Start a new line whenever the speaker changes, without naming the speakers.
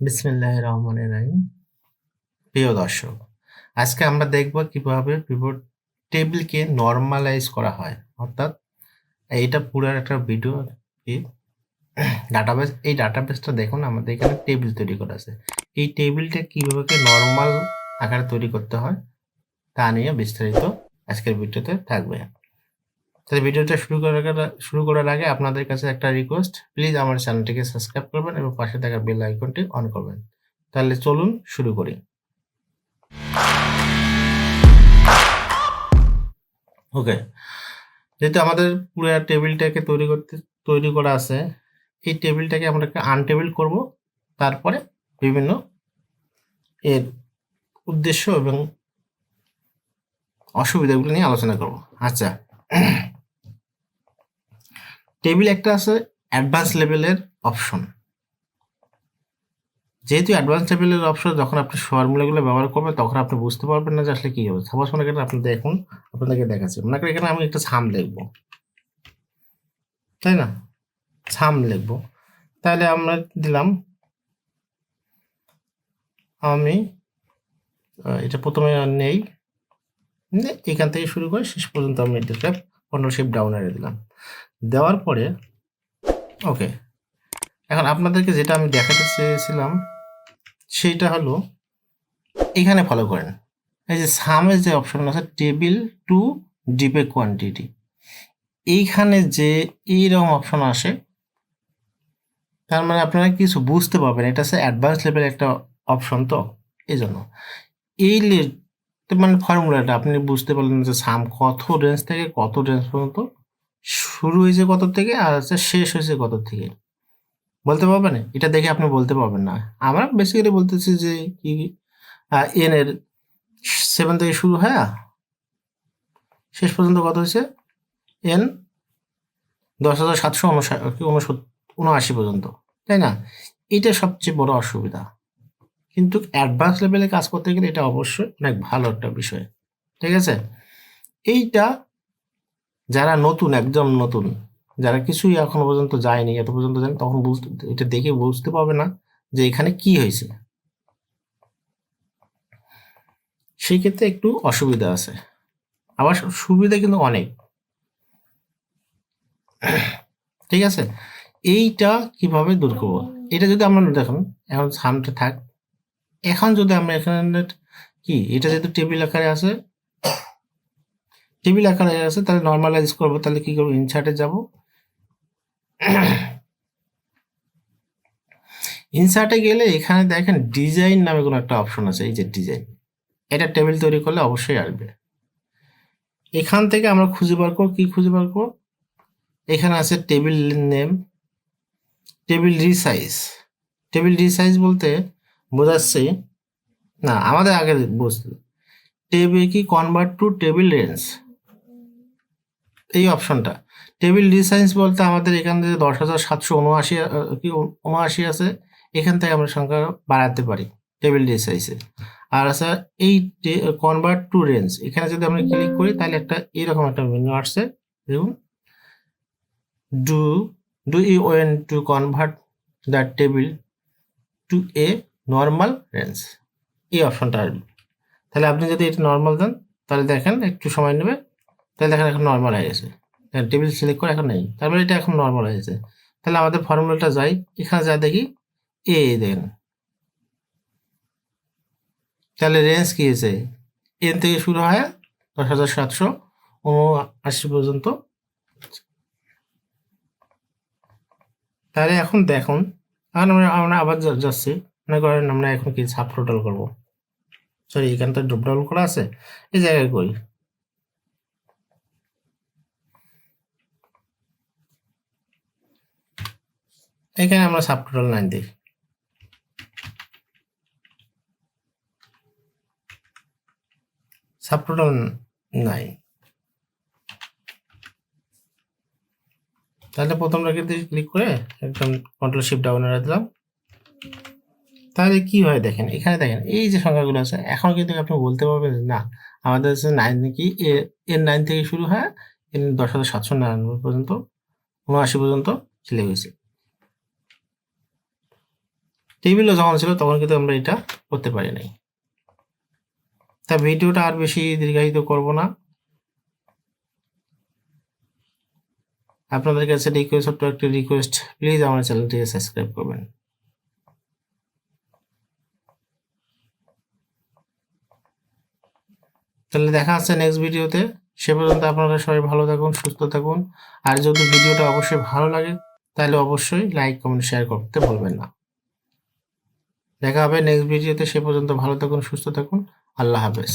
বিসমিল্লাহ রহমান রাহিম। প্রিয় দর্শক, আজকে আমরা দেখব কীভাবে পিভট টেবিলকে নর্মালাইজ করা হয়। অর্থাৎ এইটা পুরো একটা ভিডিও ডাটাবেস এই ডাটাবেসটা দেখুন, আমাদের এখানে টেবিল তৈরি করা আছে। এই টেবিলটা কীভাবে নর্মাল আকারে তৈরি করতে হয়, তা নিয়ে বিস্তারিত আজকের ভিডিওতে থাকবে। তাহলে ভিডিওটা শুরু করার শুরু করার আগে আপনাদের কাছে একটা রিকোয়েস্ট প্লিজ আমার চ্যানেলটিকে সাবস্ক্রাইব করবেন এবং পাশে থাকা বেল আইকনটি অন করবেন। তাহলে চলুন শুরু করি। ওকে যেহেতু আমাদের পুরো টেবিলটাকে তৈরি করতে, তৈরি করা আছে, এই টেবিলটাকে আমরা একটা আনটেবিল করব। তারপরে বিভিন্ন এর উদ্দেশ্য এবং অসুবিধাগুলো নিয়ে আলোচনা করব। আচ্ছা। টেবিল একটা আছে অ্যাডভান্স লেভেলের অপশন যেহেতু অ্যাডভান্স লেভেলের অপশন যখন আপনি ফর্মুলাগুলো ব্যবহার করবেন, তখন আপনি বুঝতে পারবেন না যে আসলে কী হবে। সাপোজ মনে করেন আপনি দেখুন, আপনাদেরকে দেখাচ্ছি। মনে করেন এখানে আমি একটা ছাম লিখব। তাই না? ছাম লিখব। তাহলে আমরা দিলাম, আমি এটা প্রথমে নেই। এখান থেকে শুরু করে শেষ পর্যন্ত আমি এটাকে কন্ট্রোল শিপ ডাউন এনে দিলাম। দেওয়ার পরে ওকে এখন আপনাদেরকে যেটা আমি দেখাতে চেয়েছিলাম সেইটা হলো, এখানে ফলো করেন। এই যে সামের যে অপশন আছে টেবিল টু ডিপে কোয়ান্টিটি এইখানে যে এইরকম অপশন আসে, তার মানে আপনারা কিছু বুঝতে পারবেন, এটা হচ্ছে অ্যাডভান্স লেভেল একটা অপশন তো এই জন্য এই মানে ফর্মুলাটা আপনি বুঝতে পারলেন যে সাম কত রেঞ্জ থেকে কত রেঞ্জ পর্যন্ত শুরু হয়েছে কত থেকে? আর হচ্ছে শেষ হয়েছে কত থেকে? বলতে পারবেন? এটা দেখে আপনি বলতে পারবেন না। আমরা বেসিক্যালি বলতেছি যে কি এন এর সেভেন থেকে শুরু, হয়? শেষ পর্যন্ত কত হয়েছে? এন দশ হাজার সাতশো উনআশি পর্যন্ত, তাই না? এটা সবচেয়ে বড় অসুবিধা। কিন্তু অ্যাডভান্স লেভেলে কাজ করতে গেলে এটা অবশ্যই অনেক ভালো একটা বিষয়, ঠিক আছে? এইটা যারা নতুন, একদম নতুন, যারা কিছুই এখনও পর্যন্ত যায়নি, এত পর্যন্ত যায়নি, তখন বুঝতে, এটা দেখে বুঝতে পারবে না যে এখানে কি হয়েছে। সেই ক্ষেত্রে একটু অসুবিধা আছে। আবার সুবিধা কিন্তু অনেক। ঠিক আছে? এইটা কীভাবে দূর করব? এটা যদি আমরা দেখুন, এখন সামনে থাক। এখন যদি আমরা এখানে কি, এটা যেহেতু টেবিল আকারে আছে টেবিল আকারে আছে, তাহলে নর্মালাইজ করব, তাহলে কি করব? ইনসার্টে যাব। ইনসার্টে গেলে এখানে দেখেন ডিজাইন নামে কোনো একটা অপশন আছে, এই যে ডিজাইন এটা টেবিল তৈরি করলে অবশ্যই আসবে। এখান থেকে আমরা খুঁজে বার করব, কি খুঁজে বার করব? এখানে আছে table name table resize table resize বলতে বোঝাচ্ছে, না, আমাদের আগে বুঝতে টেবিল কি? কনভার্ট টু টেবিল রেঞ্জ এই অপশনটা। টেবিল রিসাইজ বলতে আমাদের এখান থেকে দশ হাজার সাতশো উনআশি কি উনআশি আছে, এখান থেকে আমরা সংখ্যা বাড়াতে পারি টেবিল রিসাইজে আর আছে এই কনভার্ট টু রেঞ্জ এখানে যদি আমরা ক্লিক করি তাহলে একটা এরকম একটা মেনু আসছে, দেখুন। Do do you want to convert the table to a normal range এই অপশনটা আসবে। তাহলে আপনি যদি এটা নর্মাল দেন, তাহলে দেখেন একটু সময় নেবে। তাহলে দেখেন এখন নর্মাল হয়ে গেছে। টেবিল সিলেক্ট করে এখন নেই। তারপরে এটা এখন নর্মাল হয়ে গেছে। তাহলে আমাদের ফর্মুলাটা যাই। এখানে যা দেখি এ দেন তাহলে রেঞ্জ কি হয়েছে? এন থেকে শুরু হয় দশ হাজার সাতশো উনআশি পর্যন্ত। তাহলে এখন দেখুন, এখন আমরা আমরা আবার যাচ্ছি। মনে করেন আমরা এখন কি সাব করব। সরি এখানে তো ড্রপ ডাউন করা আছে। এই জায়গায় করি। এখানে আমরা সাব টোটাল নাইন দিই সাব টোটাল নাই তাহলে প্রথম রাখিতে ক্লিক করে একদম কন্ট্রোল শিফট ডাউন দিলাম তাহলে কি হয় দেখেন, এখানে দেখেন, এই যে সংখ্যাগুলো আছে, এখন কিন্তু আপনি বলতে পারবেন না, আমাদের হচ্ছে নাইন কি এর নাইন থেকে শুরু হয়, এর দশ হাজার সাতশো নিরানব্বই পর্যন্ত, উনআশি পর্যন্ত চলে গেছে। টেবিলও যখন ছিল, তখন কিন্তু আমরা এটা করতে পারি নাই। তা ভিডিওটা আর বেশি দীর্ঘায়িত করব না। আপনাদের কাছে রিকোয়েস্ট ছোট্ট একটি রিকোয়েস্ট প্লিজ আমার চ্যানেলটিকে সাবস্ক্রাইব করবেন। তাহলে দেখা হচ্ছে নেক্সট ভিডিওতে সে পর্যন্ত আপনারা সবাই ভালো থাকুন, সুস্থ থাকুন। আর যদি ভিডিওটা অবশ্যই ভালো লাগে, তাহলে অবশ্যই লাইক কমেন্ট শেয়ার করতে ভুলবেন না। দেখা হবে নেক্সট ভিডিওতে সে পর্যন্ত ভালো থাকুন সুস্থ থাকুন আল্লাহ হাফেজ।